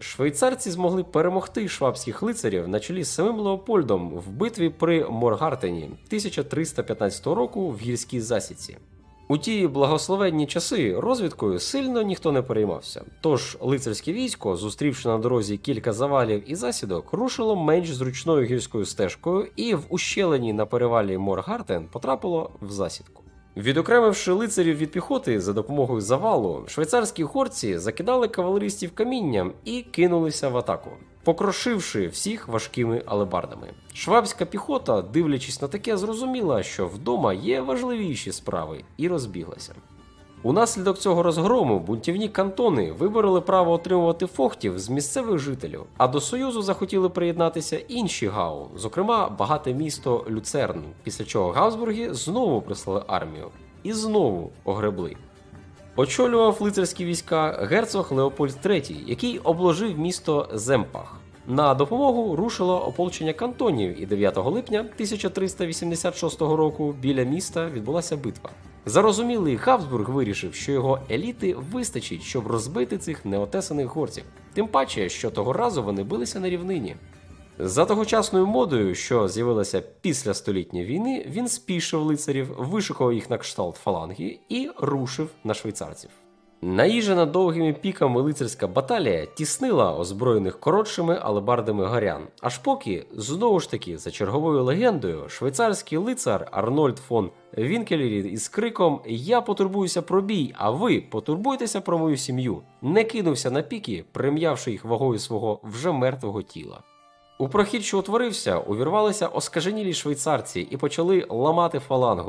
Швейцарці змогли перемогти швабських лицарів на чолі з самим Леопольдом в битві при Моргартені 1315 року в гірській засідці. У ті благословенні часи розвідкою сильно ніхто не переймався. Тож лицарське військо, зустрівши на дорозі кілька завалів і засідок, рушило менш зручною гірською стежкою і в ущелині на перевалі Моргартен потрапило в засідку. Відокремивши лицарів від піхоти за допомогою завалу, швейцарські хорці закидали кавалеристів камінням і кинулися в атаку, покрошивши всіх важкими алебардами. Швабська піхота, дивлячись на таке, зрозуміла, що вдома є важливіші справи, і розбіглася. Унаслідок цього розгрому бунтівні кантони вибороли право отримувати фохтів з місцевих жителів, а до союзу захотіли приєднатися інші гау, зокрема багате місто Люцерн, після чого Габсбурги знову прислали армію і знову огребли. Очолював лицарські війська герцог Леопольд III, який обложив місто Земпах. На допомогу рушило ополчення кантонів, і 9 липня 1386 року біля міста відбулася битва. Зарозумілий Габсбург вирішив, що його еліти вистачить, щоб розбити цих неотесаних горців. Тим паче, що того разу вони билися на рівнині. За тогочасною модою, що з'явилася після столітньої війни, він спішив лицарів, вишукав їх на кшталт фаланги і рушив на швейцарців. Наїжена довгими піками лицарська баталія тіснила озброєних коротшими алебардами горян, аж поки, знову ж таки, за черговою легендою, швейцарський лицар Арнольд фон Вінкелері із криком Я потурбуюся про бій, а ви потурбуйтеся про мою сім'ю, не кинувся на піки, прим'явши їх вагою свого вже мертвого тіла. У прохід, що утворився, увірвалися оскаженілі швейцарці і почали ламати фалангу.